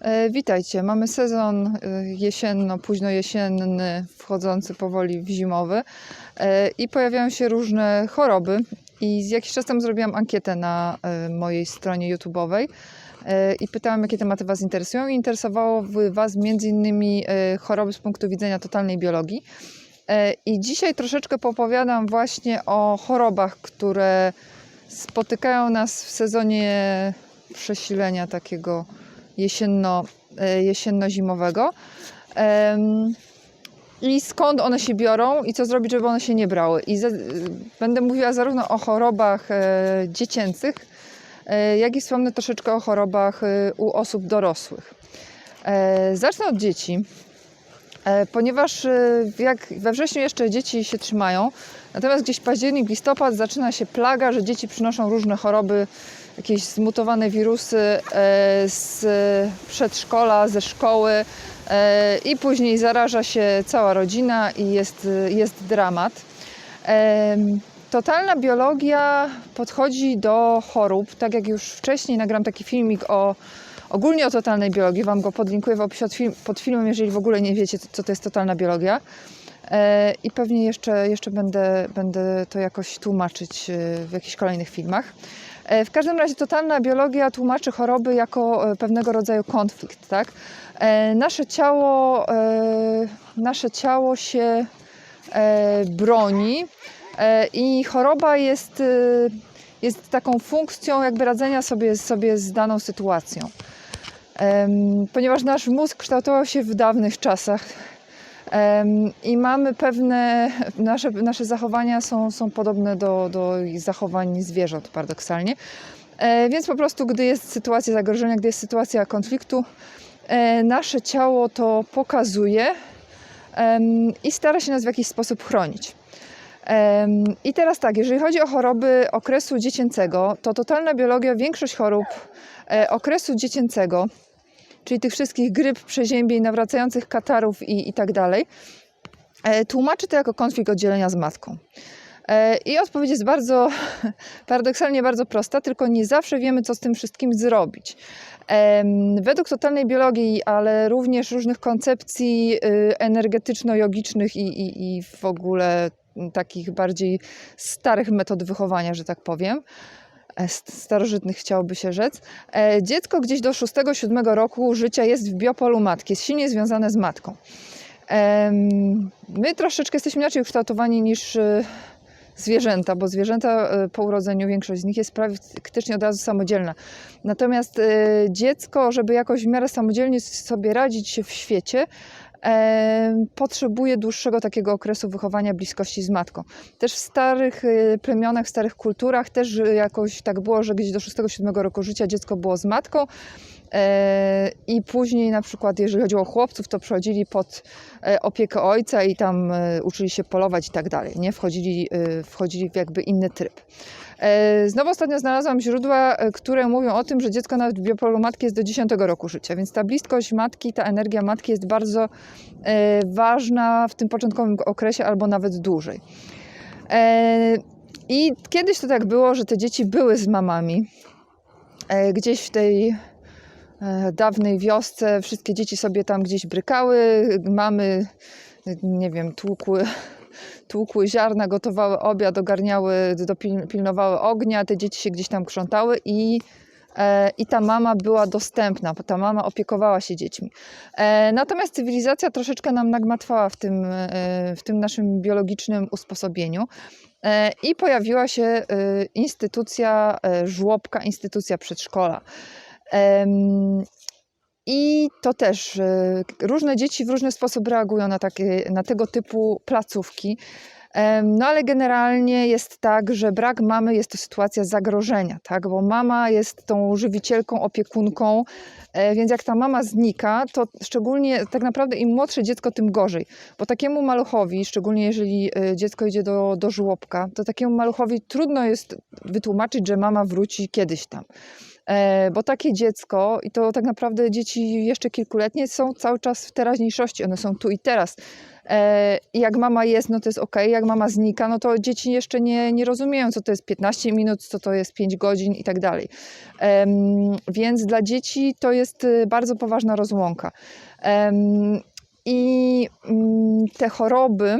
E, Witajcie. Mamy sezon e, jesienno, późno jesienny, wchodzący powoli w zimowy e, i pojawiają się różne choroby. I z jakiś czas temu zrobiłam ankietę na mojej stronie YouTube'owej i pytałam, jakie tematy Was interesują. I interesowało Was między innymi choroby z punktu widzenia totalnej biologii. I dzisiaj troszeczkę popowiadam właśnie o chorobach, które spotykają nas w sezonie przesilenia takiego jesienno, e, jesienno-zimowego. I skąd one się biorą i co zrobić, żeby one się nie brały. I będę mówiła zarówno o chorobach e, dziecięcych, e, jak i wspomnę troszeczkę o chorobach u osób dorosłych. Zacznę od dzieci, ponieważ jak we wrześniu jeszcze dzieci się trzymają, natomiast gdzieś październik, listopad zaczyna się plaga, że dzieci przynoszą różne choroby, jakieś zmutowane wirusy e, z przedszkola, ze szkoły e, i później zaraża się cała rodzina i jest, jest dramat. Totalna biologia podchodzi do chorób, tak jak już wcześniej nagram taki filmik o ogólnie o totalnej biologii, Wam go podlinkuję w opisie pod, film, pod filmem, jeżeli w ogóle nie wiecie, co to jest totalna biologia. E, I pewnie jeszcze, jeszcze będę, będę to jakoś tłumaczyć w jakichś kolejnych filmach. E, W każdym razie totalna biologia tłumaczy choroby jako e, pewnego rodzaju konflikt. Tak? E, Nasze ciało, nasze ciało się broni i choroba jest, jest taką funkcją jakby radzenia sobie, sobie z daną sytuacją. Ponieważ nasz mózg kształtował się w dawnych czasach i mamy pewne, nasze, nasze zachowania są, są podobne do, do zachowań zwierząt paradoksalnie. E, Więc po prostu, gdy jest sytuacja zagrożenia, gdy jest sytuacja konfliktu, e, nasze ciało to pokazuje i stara się nas w jakiś sposób chronić. I teraz tak, jeżeli chodzi o choroby okresu dziecięcego, to totalna biologia, większość chorób e, okresu dziecięcego, czyli tych wszystkich gryp, przeziębień, nawracających katarów i, i tak dalej, e, tłumaczy to jako konflikt oddzielenia z matką. E, I odpowiedź jest bardzo, paradoksalnie bardzo prosta, tylko nie zawsze wiemy, co z tym wszystkim zrobić. Em, Według totalnej biologii, ale również różnych koncepcji y, energetyczno-jogicznych i, i, i w ogóle takich bardziej starych metod wychowania, że tak powiem, e, starożytnych chciałoby się rzec, e, dziecko gdzieś do 6-7 roku życia jest w biopolu matki, jest silnie związane z matką. My troszeczkę jesteśmy inaczej ukształtowani niż y, zwierzęta, bo zwierzęta y, po urodzeniu, większość z nich jest praktycznie od razu samodzielna. Natomiast dziecko, żeby jakoś w miarę samodzielnie sobie radzić w świecie, potrzebuje dłuższego takiego okresu wychowania bliskości z matką. Też w starych y, plemionach, w starych kulturach też y, jakoś tak było, że gdzieś do 6-7 roku życia dziecko było z matką. E, I później na przykład, jeżeli chodziło o chłopców, to przechodzili pod e, opiekę ojca i tam e, uczyli się polować i tak dalej, nie? Wchodzili, e, wchodzili w jakby inny tryb. E, Znowu ostatnio znalazłam źródła, e, które mówią o tym, że dziecko nawet w biopolu matki jest do 10 roku życia, więc ta bliskość matki, ta energia matki jest bardzo e, ważna w tym początkowym okresie albo nawet dłużej. I kiedyś to tak było, że te dzieci były z mamami. Gdzieś w tej dawnej wiosce wszystkie dzieci sobie tam gdzieś brykały, mamy, nie wiem, tłukły, tłukły ziarna, gotowały obiad, ogarniały, dopil- pilnowały ognia, te dzieci się gdzieś tam krzątały i, e, i ta mama była dostępna, bo ta mama opiekowała się dziećmi. E, Natomiast cywilizacja troszeczkę nam nagmatwała w tym, e, w tym naszym biologicznym usposobieniu. I pojawiła się instytucja żłobka, instytucja przedszkola. I to też e, różne dzieci w różny sposób reagują na, takie, na tego typu placówki. No ale generalnie jest tak, że brak mamy jest to sytuacja zagrożenia, tak? bo mama jest tą żywicielką, opiekunką, e, więc jak ta mama znika, to szczególnie tak naprawdę im młodsze dziecko, tym gorzej. Bo takiemu maluchowi, szczególnie jeżeli e, dziecko idzie do, do żłobka, to takiemu maluchowi trudno jest wytłumaczyć, że mama wróci kiedyś tam. E, Bo takie dziecko, i to tak naprawdę dzieci jeszcze kilkuletnie, są cały czas w teraźniejszości, one są tu i teraz. E, jak mama jest, no to jest ok, jak mama znika, no to dzieci jeszcze nie, nie rozumieją, co to jest 15 minut, co to jest 5 godzin i tak dalej. Więc dla dzieci to jest y, bardzo poważna rozłąka. I mm, te choroby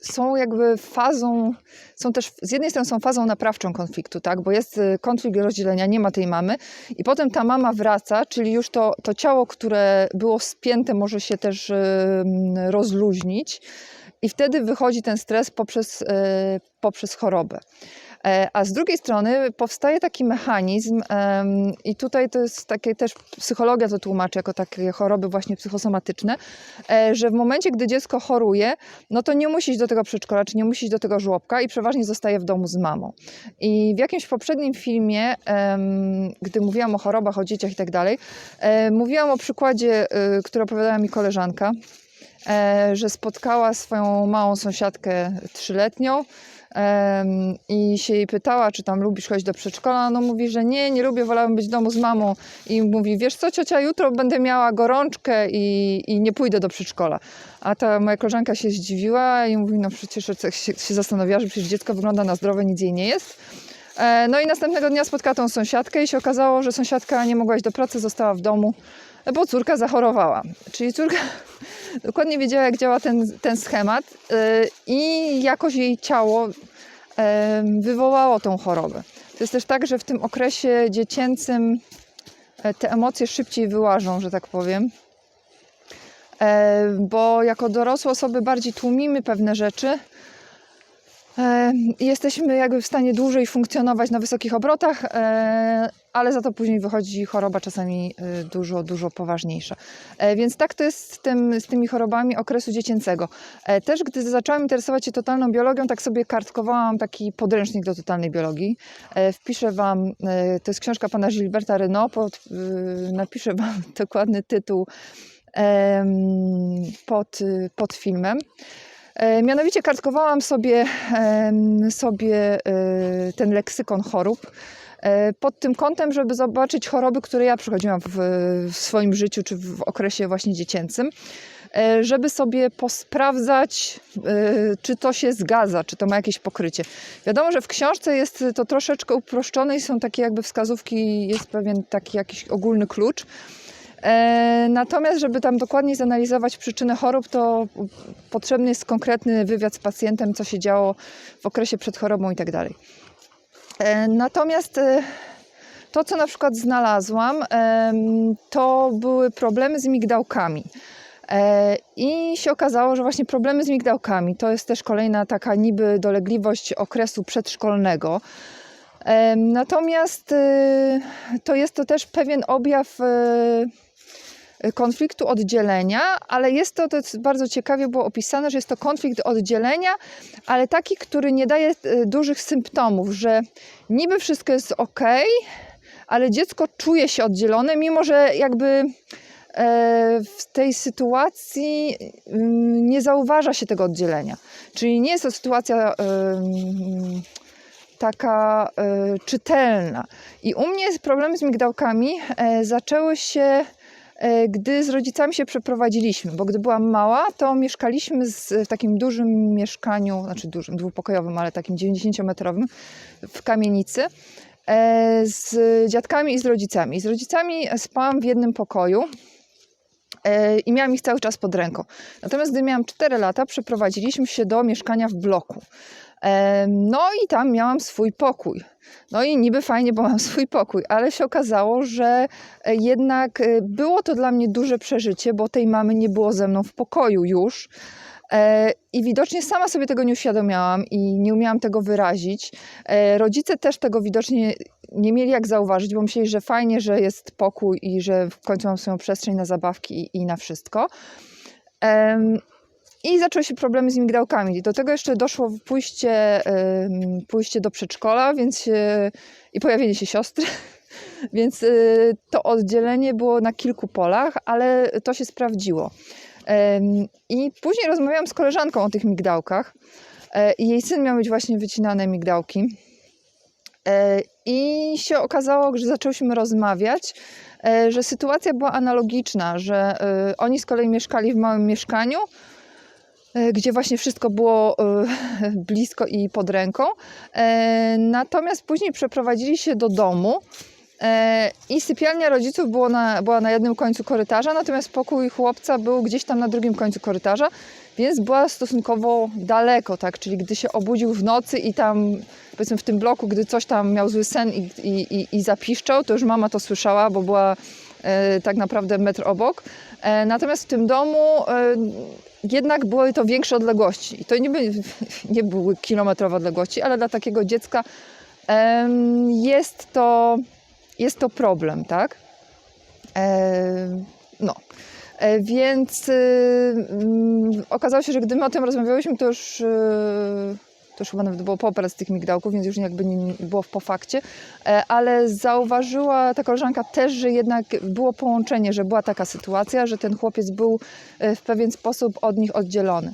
są jakby fazą, są też z jednej strony są fazą naprawczą konfliktu, tak? bo jest y, konflikt rozdzielenia, nie ma tej mamy i potem ta mama wraca, czyli już to, to ciało, które było spięte może się też ym, rozluźnić i wtedy wychodzi ten stres poprzez, poprzez chorobę. E, A z drugiej strony powstaje taki mechanizm, i tutaj to jest takie też psychologia to tłumaczy jako takie choroby właśnie psychosomatyczne, e, że w momencie, gdy dziecko choruje, no to nie musi iść do tego przedszkola, czy nie musi iść do tego żłobka i przeważnie zostaje w domu z mamą. I w jakimś poprzednim filmie, gdy mówiłam o chorobach, o dzieciach i tak dalej, e, mówiłam o przykładzie, y, który opowiadała mi koleżanka, że spotkała swoją małą sąsiadkę trzyletnią i się jej pytała, czy tam lubisz chodzić do przedszkola. No mówi, że nie, nie lubię, wolałabym być w domu z mamą. I mówi, wiesz co ciocia, jutro będę miała gorączkę i, i nie pójdę do przedszkola. A ta moja koleżanka się zdziwiła i mówi, no przecież się, się że przecież dziecko wygląda na zdrowe, nic jej nie jest. E, No i następnego dnia spotkała tą sąsiadkę i się okazało, że sąsiadka nie mogła iść do pracy, została w domu, bo córka zachorowała. Czyli córka dokładnie wiedziała, jak działa ten, ten schemat yy, i jakoś jej ciało wywołało tą chorobę. To jest też tak, że w tym okresie dziecięcym e, te emocje szybciej wyłażą, że tak powiem. E, Bo jako dorosłe osoby bardziej tłumimy pewne rzeczy, E, Jesteśmy jakby w stanie dłużej funkcjonować na wysokich obrotach, ale za to później wychodzi choroba czasami e, dużo, dużo poważniejsza. E, Więc tak to jest z, tym, z tymi chorobami okresu dziecięcego. E, Też gdy zaczęłam interesować się totalną biologią, tak sobie kartkowałam taki podręcznik do totalnej biologii. E, Wpiszę Wam, to jest książka pana Gilberta Renaud, pod, y, napiszę Wam dokładny tytuł pod, y, pod filmem. Mianowicie kartkowałam sobie, sobie ten leksykon chorób pod tym kątem, żeby zobaczyć choroby, które ja przechodziłam w, w swoim życiu czy w okresie właśnie dziecięcym, e, żeby sobie posprawdzać, e, czy to się zgadza, czy to ma jakieś pokrycie. Wiadomo, że w książce jest to troszeczkę uproszczone i są takie jakby wskazówki, jest pewien taki jakiś ogólny klucz. E, Natomiast, żeby tam dokładniej zanalizować przyczynę chorób, to potrzebny jest konkretny wywiad z pacjentem, co się działo w okresie przed chorobą i tak dalej. E, Natomiast e, to, co na przykład znalazłam, em, to były problemy z migdałkami. E, I się okazało, że właśnie problemy z migdałkami to jest też kolejna taka niby dolegliwość okresu przedszkolnego. Natomiast e, to jest to też pewien objaw e, konfliktu oddzielenia, ale jest to, to jest bardzo ciekawie było opisane, że jest to konflikt oddzielenia, ale taki, który nie daje e, dużych symptomów, że niby wszystko jest ok, ale dziecko czuje się oddzielone, mimo że jakby e, w tej sytuacji mm, nie zauważa się tego oddzielenia. Czyli nie jest to sytuacja taka e, czytelna. I u mnie problemy z migdałkami e, zaczęły się gdy z rodzicami się przeprowadziliśmy, bo gdy byłam mała, to mieszkaliśmy z, w takim dużym mieszkaniu, znaczy dużym, dwupokojowym, ale takim 90-metrowym w kamienicy e, z dziadkami i z rodzicami. Z rodzicami spałam w jednym pokoju e, i miałam ich cały czas pod ręką. Natomiast gdy miałam 4 lata, przeprowadziliśmy się do mieszkania w bloku. No i tam miałam swój pokój. No i niby fajnie, bo mam swój pokój, ale się okazało, że e, jednak e, było to dla mnie duże przeżycie, bo tej mamy nie było ze mną w pokoju już. E, I widocznie sama sobie tego nie uświadomiałam i nie umiałam tego wyrazić. Rodzice też tego widocznie nie mieli jak zauważyć, bo myśleli, że fajnie, że jest pokój i że w końcu mam swoją przestrzeń na zabawki i na wszystko. I zaczęły się problemy z migdałkami. Do tego jeszcze doszło pójście, pójście do przedszkola więc i pojawienie się siostry. Więc y, to oddzielenie było na kilku polach, ale to się sprawdziło. I później rozmawiałam z koleżanką o tych migdałkach. E, I jej syn miał mieć właśnie wycinane migdałki. E, I się okazało, że zaczęłyśmy rozmawiać, e, że sytuacja była analogiczna, że e, oni z kolei mieszkali w małym mieszkaniu, gdzie właśnie wszystko było e, blisko i pod ręką. E, Natomiast później przeprowadzili się do domu. e, I sypialnia rodziców było na, była na jednym końcu korytarza, natomiast pokój chłopca był gdzieś tam na drugim końcu korytarza, więc była stosunkowo daleko, tak? Czyli gdy się obudził w nocy i tam, powiedzmy w tym bloku, gdy coś tam miał zły sen i, i, i, i zapiszczał, to już mama to słyszała, bo była e, tak naprawdę metr obok. E, natomiast w tym domu e, jednak były to większe odległości. I to nie, nie były kilometrowe odległości, ale dla takiego dziecka jest, to, jest to problem, tak? No. E, Więc y, mm, okazało się, że gdy my o tym rozmawiałyśmy, to już, y, to już chyba nawet było po operacji tych migdałków, więc już jakby nie było po fakcie, E, ale zauważyła ta koleżanka też, że jednak było połączenie, że była taka sytuacja, że ten chłopiec był e, w pewien sposób od nich oddzielony.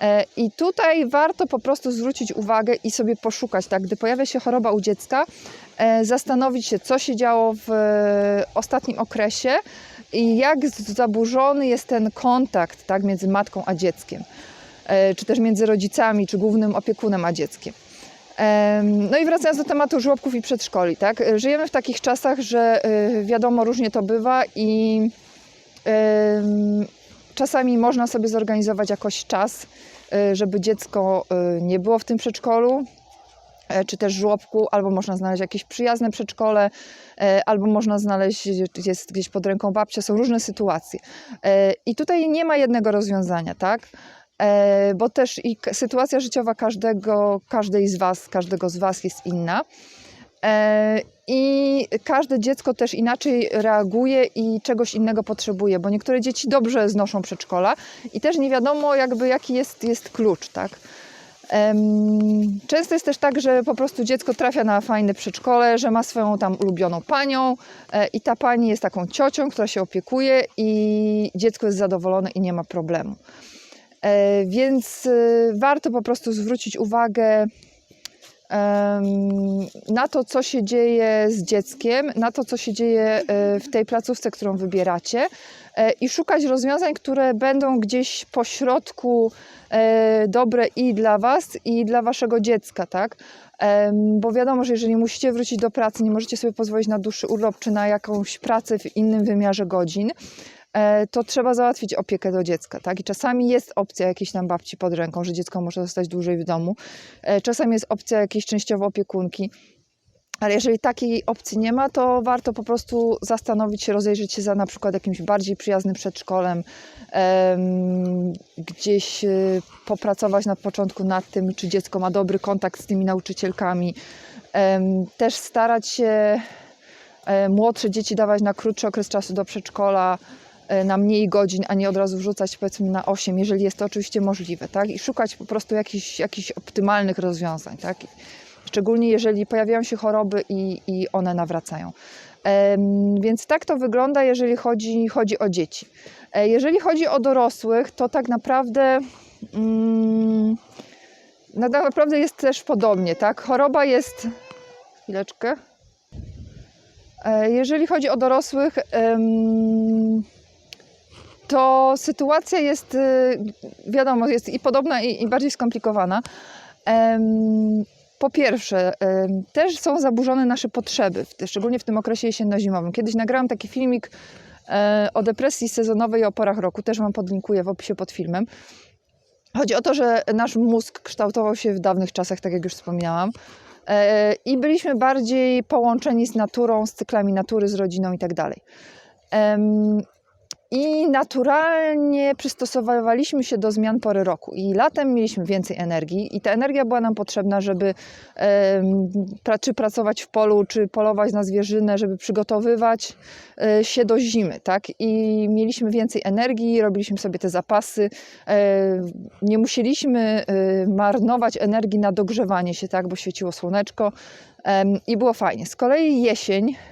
E, I tutaj warto po prostu zwrócić uwagę i sobie poszukać, tak, gdy pojawia się choroba u dziecka, zastanowić się, co się działo w ostatnim okresie i jak zaburzony jest ten kontakt tak, między matką a dzieckiem, czy też między rodzicami, czy głównym opiekunem a dzieckiem. Em, No i wracając do tematu żłobków i przedszkoli, tak? e, Żyjemy w takich czasach, że e, wiadomo, różnie to bywa i czasami można sobie zorganizować jakoś czas, e, żeby dziecko e, nie było w tym przedszkolu, e, czy też żłobku, albo można znaleźć jakieś przyjazne przedszkole, e, albo można znaleźć, jest gdzieś pod ręką babcia, są różne sytuacje. E, I tutaj nie ma jednego rozwiązania, tak? E, Bo też i sytuacja życiowa każdego, każdej z Was, każdego z Was jest inna. E, I każde dziecko też inaczej reaguje i czegoś innego potrzebuje, bo niektóre dzieci dobrze znoszą przedszkola i też nie wiadomo jakby jaki jest, jest klucz, tak? Często jest też tak, że po prostu dziecko trafia na fajne przedszkole, że ma swoją tam ulubioną panią e, i ta pani jest taką ciocią, która się opiekuje i dziecko jest zadowolone i nie ma problemu. E, Więc e, warto po prostu zwrócić uwagę na to, co się dzieje z dzieckiem, na to, co się dzieje e, w tej placówce, którą wybieracie i szukać rozwiązań, które będą gdzieś po środku dobre i dla Was, i dla Waszego dziecka, tak? Bo wiadomo, że jeżeli musicie wrócić do pracy, nie możecie sobie pozwolić na dłuższy urlop czy na jakąś pracę w innym wymiarze godzin, to trzeba załatwić opiekę do dziecka, tak? I czasami jest opcja jakiejś tam babci pod ręką, że dziecko może zostać dłużej w domu. E, Czasami jest opcja jakiejś częściowo opiekunki. Ale jeżeli takiej opcji nie ma, to warto po prostu zastanowić się, rozejrzeć się za na przykład jakimś bardziej przyjaznym przedszkolem, em, gdzieś y, popracować na początku nad tym, czy dziecko ma dobry kontakt z tymi nauczycielkami. Też starać się e, młodsze dzieci dawać na krótszy okres czasu do przedszkola, e, na mniej godzin, a nie od razu wrzucać powiedzmy na 8, jeżeli jest to oczywiście możliwe, tak? I szukać po prostu jakichś, jakichś optymalnych rozwiązań, tak? Szczególnie jeżeli pojawiają się choroby i, i one nawracają. Więc tak to wygląda, jeżeli chodzi, chodzi o dzieci. E, Jeżeli chodzi o dorosłych, to tak naprawdę mm, no tak naprawdę jest też podobnie, tak? Choroba jest. Chwileczkę. E, Jeżeli chodzi o dorosłych, to sytuacja jest, y, wiadomo, jest i podobna, i, i bardziej skomplikowana. Po pierwsze, też są zaburzone nasze potrzeby, szczególnie w tym okresie jesienno-zimowym. Kiedyś nagrałam taki filmik e, o depresji sezonowej i o porach roku, też Wam podlinkuję w opisie pod filmem. Chodzi o to, że nasz mózg kształtował się w dawnych czasach, tak jak już wspomniałam, e, i byliśmy bardziej połączeni z naturą, z cyklami natury, z rodziną i tak dalej. I naturalnie przystosowywaliśmy się do zmian pory roku. I latem mieliśmy więcej energii, i ta energia była nam potrzebna, żeby pra, czy pracować w polu, czy polować na zwierzynę, żeby przygotowywać e, się do zimy, tak? I mieliśmy więcej energii, robiliśmy sobie te zapasy. e, Nie musieliśmy e, marnować energii na dogrzewanie się, tak? Bo świeciło słoneczko em, i było fajnie. Z kolei jesień E,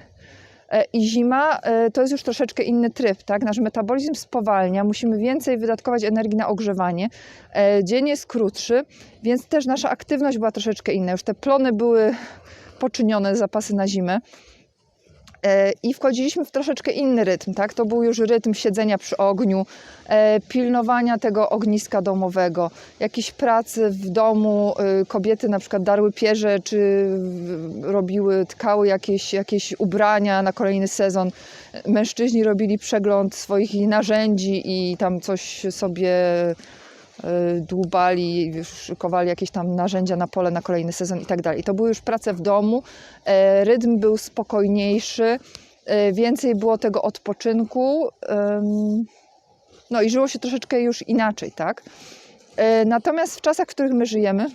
I zima e, to jest już troszeczkę inny tryb, tak? Nasz metabolizm spowalnia, musimy więcej wydatkować energii na ogrzewanie. E, Dzień jest krótszy, więc też nasza aktywność była troszeczkę inna. Już te plony były poczynione zapasy na zimę. E, I wchodziliśmy w troszeczkę inny rytm, tak? To był już rytm siedzenia przy ogniu, e, pilnowania tego ogniska domowego, jakiejś pracy w domu. e, Kobiety na przykład darły pierze, czy robiły, tkały jakieś, jakieś ubrania na kolejny sezon. Mężczyźni robili przegląd swoich narzędzi i tam coś sobie dłubali, szykowali jakieś tam narzędzia na pole na kolejny sezon i tak dalej. To były już prace w domu, e, rytm był spokojniejszy, e, więcej było tego odpoczynku, no i żyło się troszeczkę już inaczej, tak? Natomiast w czasach, w których my żyjemy,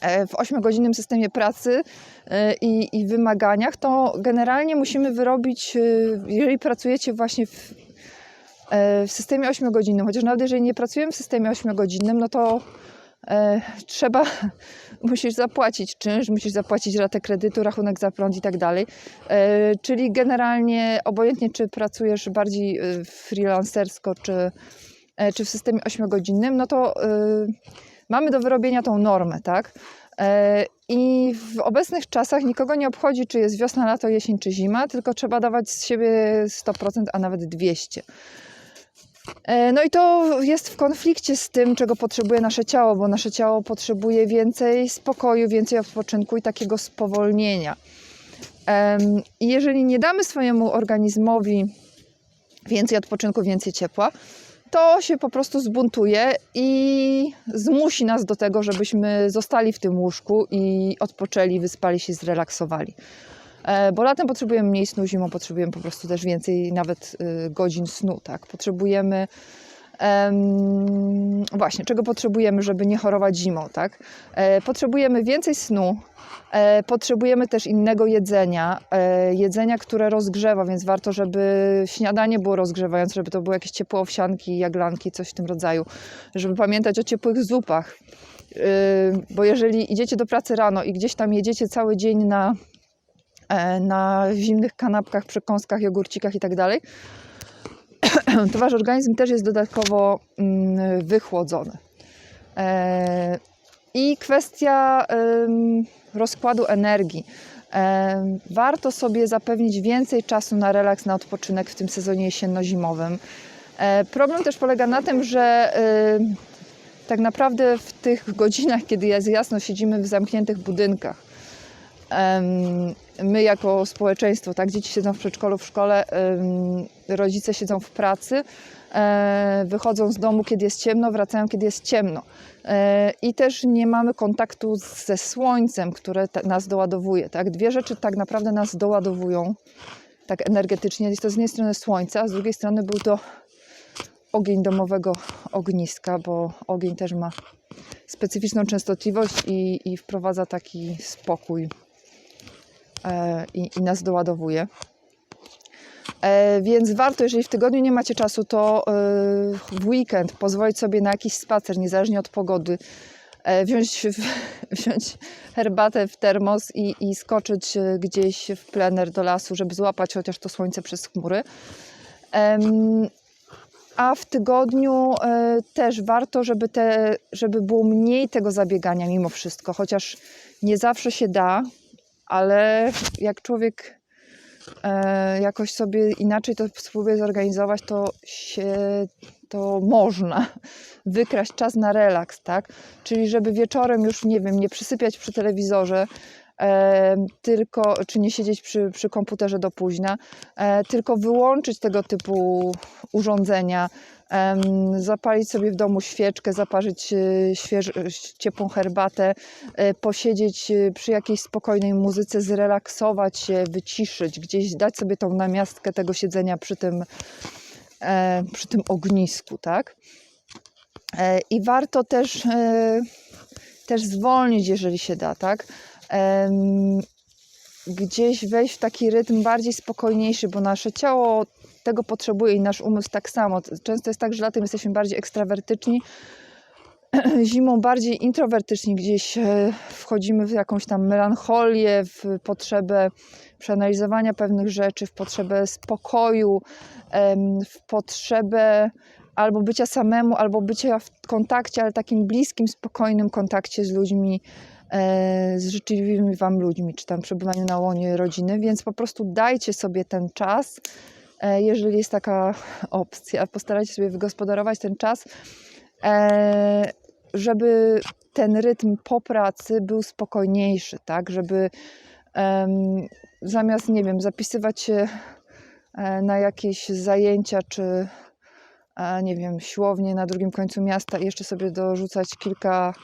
e, w 8-godzinnym systemie pracy e, i, i wymaganiach, to generalnie musimy wyrobić, e, jeżeli pracujecie właśnie w, w systemie 8-godzinnym, chociaż nawet jeżeli nie pracujemy w systemie 8-godzinnym, no to e, trzeba, musisz zapłacić czynsz, musisz zapłacić ratę kredytu, rachunek za prąd i tak dalej. E, Czyli generalnie obojętnie, czy pracujesz bardziej e, freelancersko, czy, e, czy w systemie 8-godzinnym, no to e, mamy do wyrobienia tą normę, tak? E, I w obecnych czasach nikogo nie obchodzi, czy jest wiosna, lato, jesień, czy zima, tylko trzeba dawać z siebie 100%, a nawet 200%. E, No i to jest w konflikcie z tym, czego potrzebuje nasze ciało, bo nasze ciało potrzebuje więcej spokoju, więcej odpoczynku i takiego spowolnienia. I jeżeli nie damy swojemu organizmowi więcej odpoczynku, więcej ciepła, to się po prostu zbuntuje i zmusi nas do tego, żebyśmy zostali w tym łóżku i odpoczęli, wyspali się, zrelaksowali. E, Bo latem potrzebujemy mniej snu, zimą potrzebujemy po prostu też więcej nawet y, godzin snu, tak? Potrzebujemy em, właśnie, czego potrzebujemy, żeby nie chorować zimą, tak? E, Potrzebujemy więcej snu, e, potrzebujemy też innego jedzenia, e, jedzenia, które rozgrzewa, więc warto, żeby śniadanie było rozgrzewające, żeby to były jakieś ciepłe owsianki, jaglanki, coś w tym rodzaju, żeby pamiętać o ciepłych zupach, Y, bo jeżeli idziecie do pracy rano i gdzieś tam jedziecie cały dzień na e, na zimnych kanapkach, przekąskach, jogurcikach i tak dalej, to wasz organizm też jest dodatkowo mm, wychłodzony. E, I kwestia rozkładu energii. Em, Warto sobie zapewnić więcej czasu na relaks, na odpoczynek w tym sezonie jesienno-zimowym. E, Problem też polega na tym, że tak naprawdę w tych godzinach, kiedy jest jasno, siedzimy w zamkniętych budynkach my jako społeczeństwo, tak, dzieci siedzą w przedszkolu, w szkole, rodzice siedzą w pracy, e, wychodzą z domu, kiedy jest ciemno, wracają, kiedy jest ciemno. E, I też nie mamy kontaktu ze słońcem, które nas doładowuje. Tak? Dwie rzeczy tak naprawdę nas doładowują tak energetycznie. Jest to z jednej strony słońce, a z drugiej strony był to ogień domowego ogniska, bo ogień też ma specyficzną częstotliwość i, i wprowadza taki spokój i, i nas doładowuje. E, więc warto, jeżeli w tygodniu nie macie czasu, to e, w weekend pozwolić sobie na jakiś spacer, niezależnie od pogody. E, wziąć, wziąć herbatę w termos i, i skoczyć e, gdzieś w plener do lasu, żeby złapać chociaż to słońce przez chmury. A w tygodniu e, też warto, żeby, te, żeby było mniej tego zabiegania mimo wszystko, chociaż nie zawsze się da, ale jak człowiek e, jakoś sobie inaczej to spróbuje zorganizować, to się to można wykraść czas na relaks, tak? Czyli żeby wieczorem już, nie wiem, nie przysypiać przy telewizorze, e, tylko, czy nie siedzieć przy, przy komputerze do późna, e, tylko wyłączyć tego typu urządzenia, zapalić sobie w domu świeczkę, zaparzyć e, śwież, ciepłą herbatę, e, posiedzieć e, przy jakiejś spokojnej muzyce, zrelaksować się, wyciszyć, gdzieś dać sobie tą namiastkę tego siedzenia przy tym, e, przy tym ognisku, tak? E, I warto też, e, też zwolnić, jeżeli się da, tak? Gdzieś wejść w taki rytm bardziej spokojniejszy, bo nasze ciało tego potrzebuje i nasz umysł tak samo. Często jest tak, że latem jesteśmy bardziej ekstrawertyczni, zimą bardziej introwertyczni, gdzieś e, wchodzimy w jakąś tam melancholię, w potrzebę przeanalizowania pewnych rzeczy, w potrzebę spokoju, w potrzebę albo bycia samemu, albo bycia w kontakcie, ale takim bliskim, spokojnym kontakcie z ludźmi. E, z życzliwymi Wam ludźmi, czy tam przebywaniu na łonie rodziny, więc po prostu dajcie sobie ten czas, e, jeżeli jest taka opcja, postarajcie sobie wygospodarować ten czas, e, żeby ten rytm po pracy był spokojniejszy, tak, żeby zamiast, nie wiem, zapisywać się na jakieś zajęcia, czy nie wiem, siłownię na drugim końcu miasta jeszcze sobie dorzucać kilka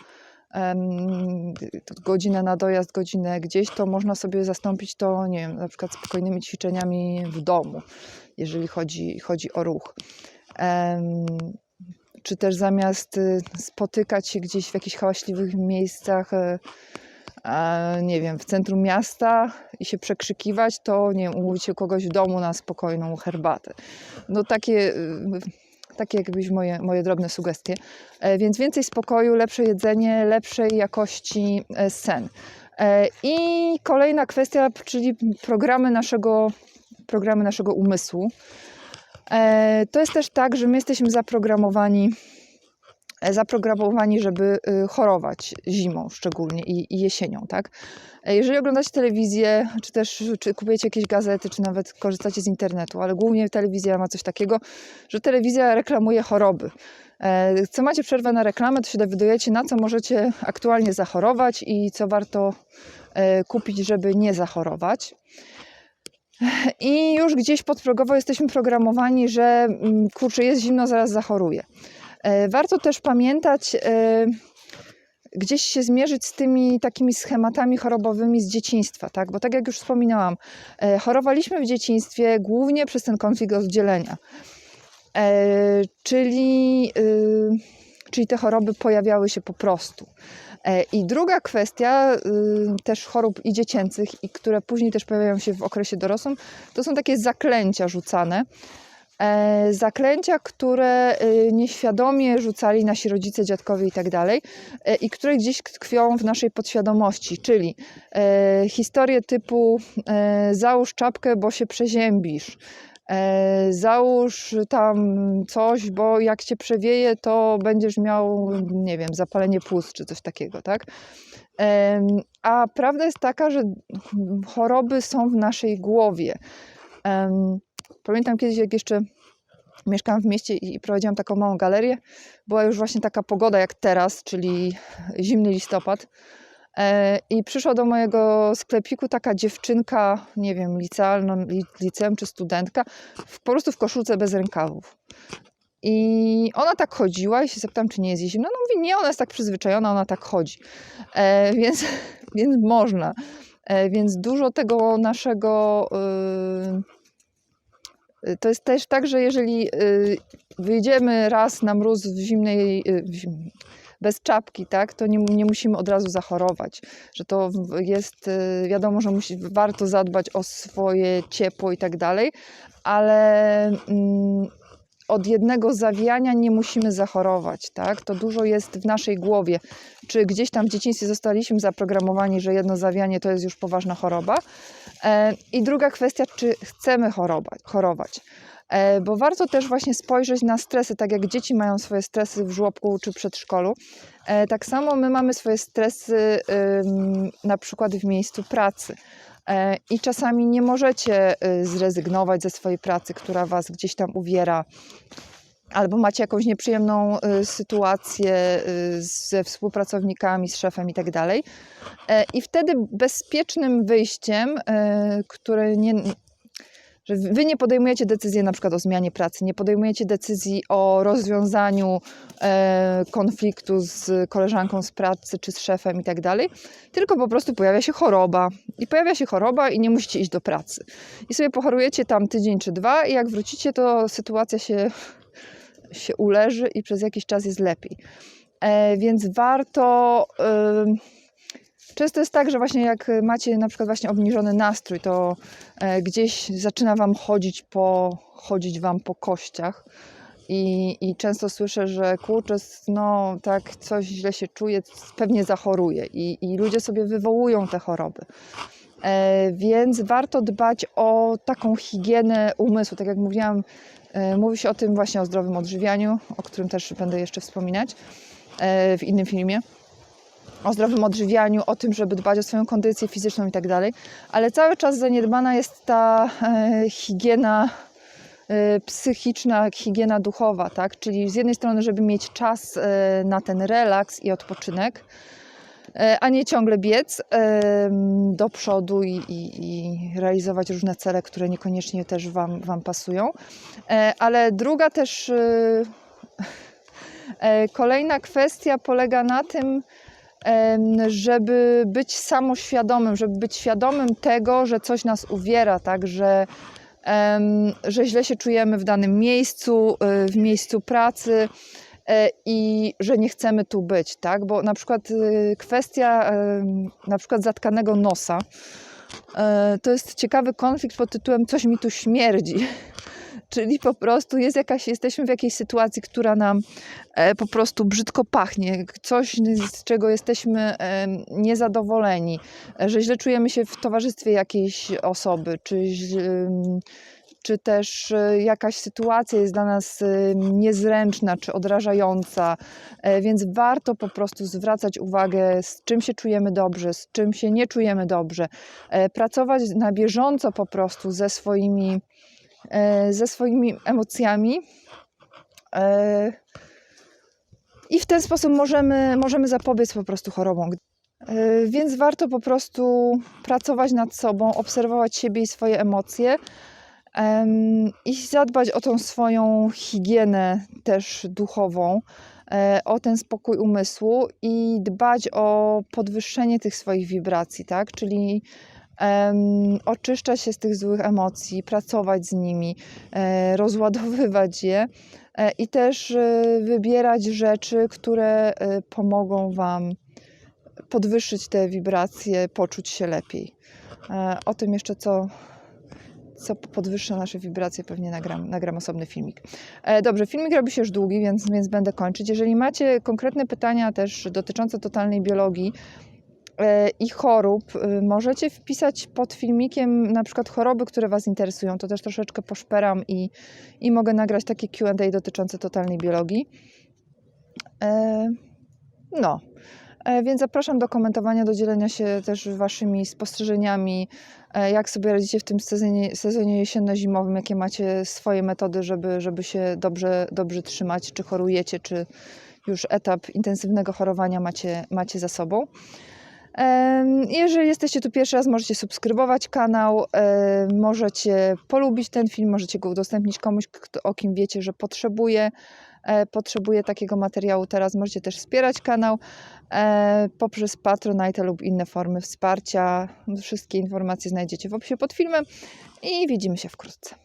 godzinę na dojazd, godzinę gdzieś, to można sobie zastąpić to, nie wiem, na przykład spokojnymi ćwiczeniami w domu, jeżeli chodzi, chodzi o ruch. Czy też zamiast y, spotykać się gdzieś w jakichś hałaśliwych miejscach, a, nie wiem, w centrum miasta i się przekrzykiwać, to nie wiem, umówić się kogoś w domu na spokojną herbatę. No takie, y, takie jakbyś moje, moje drobne sugestie. E, Więc więcej spokoju, lepsze jedzenie, lepszej jakości e, sen. E, I kolejna kwestia, czyli programy naszego, programy naszego umysłu. To jest też tak, że my jesteśmy zaprogramowani, zaprogramowani, żeby y, chorować zimą szczególnie i, jesienią, tak? E, Jeżeli oglądacie telewizję, czy też czy kupujecie jakieś gazety, czy nawet korzystacie z internetu, ale głównie telewizja ma coś takiego, że telewizja reklamuje choroby. E, Co macie przerwę na reklamę, to się dowiadujecie, na co możecie aktualnie zachorować i co warto e, kupić, żeby nie zachorować. I już gdzieś podprogowo jesteśmy programowani, że mm, kurczę, jest zimno, zaraz zachoruję. E, Warto też pamiętać, e, gdzieś się zmierzyć z tymi takimi schematami chorobowymi z dzieciństwa, tak? Bo tak jak już wspominałam, e, chorowaliśmy w dzieciństwie głównie przez ten konflikt rozdzielenia. E, Czyli, y, czyli te choroby pojawiały się po prostu. I druga kwestia y, też chorób i dziecięcych, i które później też pojawiają się w okresie dorosłym, to są takie zaklęcia rzucane. E, Zaklęcia, które y, nieświadomie rzucali nasi rodzice, dziadkowie i tak dalej, e, i które gdzieś tkwią w naszej podświadomości, czyli e, historie typu załóż czapkę, bo się przeziębisz, załóż tam coś, bo jak cię przewieje, to będziesz miał, nie wiem, zapalenie płuc czy coś takiego, tak? A prawda jest taka, że choroby są w naszej głowie. Pamiętam kiedyś, jak jeszcze mieszkałam w mieście i prowadziłam taką małą galerię, była już właśnie taka pogoda jak teraz, czyli zimny listopad. E, I przyszła do mojego sklepiku taka dziewczynka, nie wiem, licealna, li- liceum czy studentka, w, po prostu w koszulce bez rękawów. I ona tak chodziła i się zapytałam, czy nie jest jej zimno. No mówi, nie, ona jest tak przyzwyczajona, ona tak chodzi. E, więc, więc można. E, więc dużo tego naszego... y, y, to jest też tak, że jeżeli y, wyjdziemy raz na mróz w zimnej, y, bez czapki, tak, to nie, nie musimy od razu zachorować. Że to jest, y, wiadomo, że musi, warto zadbać o swoje ciepło i tak dalej, ale mm, od jednego zawiania nie musimy zachorować, tak? To dużo jest w naszej głowie. Czy gdzieś tam w dzieciństwie zostaliśmy zaprogramowani, że jedno zawianie to jest już poważna choroba? E, I druga kwestia, czy chcemy chorować, chorować. E, Bo warto też właśnie spojrzeć na stresy, tak jak dzieci mają swoje stresy w żłobku czy przedszkolu. e, Tak samo my mamy swoje stresy na przykład w miejscu pracy. E, I czasami nie możecie y, zrezygnować ze swojej pracy, która was gdzieś tam uwiera, albo macie jakąś nieprzyjemną y, sytuację y, ze współpracownikami, z szefem i tak dalej. I wtedy bezpiecznym wyjściem, które nie, że wy nie podejmujecie decyzji na przykład o zmianie pracy, nie podejmujecie decyzji o rozwiązaniu e, konfliktu z koleżanką z pracy czy z szefem i tak dalej, tylko po prostu pojawia się choroba. I pojawia się choroba i nie musicie iść do pracy. I sobie pochorujecie tam tydzień czy dwa i jak wrócicie, to sytuacja się, się uleży i przez jakiś czas jest lepiej. E, więc warto... ym, Często jest tak, że właśnie jak macie na przykład właśnie obniżony nastrój, to e, gdzieś zaczyna wam chodzić po, chodzić wam po kościach. I, I często słyszę, że kurczę, no tak, coś źle się czuje, pewnie zachoruje. I, I ludzie sobie wywołują te choroby. E, więc warto dbać o taką higienę umysłu. Tak jak mówiłam, e, mówi się o tym właśnie o zdrowym odżywianiu, o którym też będę jeszcze wspominać e, w innym filmie. O zdrowym odżywianiu, o tym, żeby dbać o swoją kondycję fizyczną i tak dalej, ale cały czas zaniedbana jest ta e, higiena e, psychiczna, higiena duchowa, tak? Czyli z jednej strony, żeby mieć czas e, na ten relaks i odpoczynek, e, a nie ciągle biec do przodu i, i, i realizować różne cele, które niekoniecznie też Wam, wam pasują. Ale druga też kolejna kwestia polega na tym, żeby być samoświadomym, żeby być świadomym tego, że coś nas uwiera, tak, że, że źle się czujemy w danym miejscu, y, w miejscu pracy e, i że nie chcemy tu być, tak, bo na przykład y, kwestia na przykład zatkanego nosa, e, to jest ciekawy konflikt pod tytułem coś mi tu śmierdzi. Czyli po prostu jest jakaś, jesteśmy w jakiejś sytuacji, która nam e, po prostu brzydko pachnie, coś z czego jesteśmy em, niezadowoleni, e, że źle czujemy się w towarzystwie jakiejś osoby, czy, czy też e, jakaś sytuacja jest dla nas e, niezręczna czy odrażająca, E, więc warto po prostu zwracać uwagę, z czym się czujemy dobrze, z czym się nie czujemy dobrze, E, pracować na bieżąco po prostu ze swoimi, e, ze swoimi emocjami. E, I w ten sposób możemy, możemy zapobiec po prostu chorobom. E, Więc warto po prostu pracować nad sobą, obserwować siebie i swoje emocje em, i zadbać o tą swoją higienę też duchową, e, o ten spokój umysłu i dbać o podwyższenie tych swoich wibracji, tak? Czyli oczyszczać się z tych złych emocji, pracować z nimi, e, rozładowywać je e, i też e, wybierać rzeczy, które pomogą Wam podwyższyć te wibracje, poczuć się lepiej. O tym jeszcze co, co podwyższa nasze wibracje, pewnie nagram, nagram osobny filmik. Dobrze, filmik robi się już długi, więc, więc będę kończyć. Jeżeli macie konkretne pytania też dotyczące totalnej biologii i chorób, y, możecie wpisać pod filmikiem na przykład choroby, które Was interesują. To też troszeczkę poszperam i, i mogę nagrać takie Q&A dotyczące totalnej biologii. E, No, E, Więc zapraszam do komentowania, do dzielenia się też waszymi spostrzeżeniami, e, jak sobie radzicie w tym sezonie, sezonie jesienno-zimowym, jakie macie swoje metody, żeby, żeby się dobrze, dobrze trzymać, czy chorujecie, czy już etap intensywnego chorowania macie, macie za sobą. Jeżeli jesteście tu pierwszy raz, możecie subskrybować kanał, możecie polubić ten film, możecie go udostępnić komuś, o kim wiecie, że potrzebuje, e, potrzebuje takiego materiału teraz. Możecie też wspierać kanał e, poprzez Patronite lub inne formy wsparcia. Wszystkie informacje znajdziecie w opisie pod filmem i widzimy się wkrótce.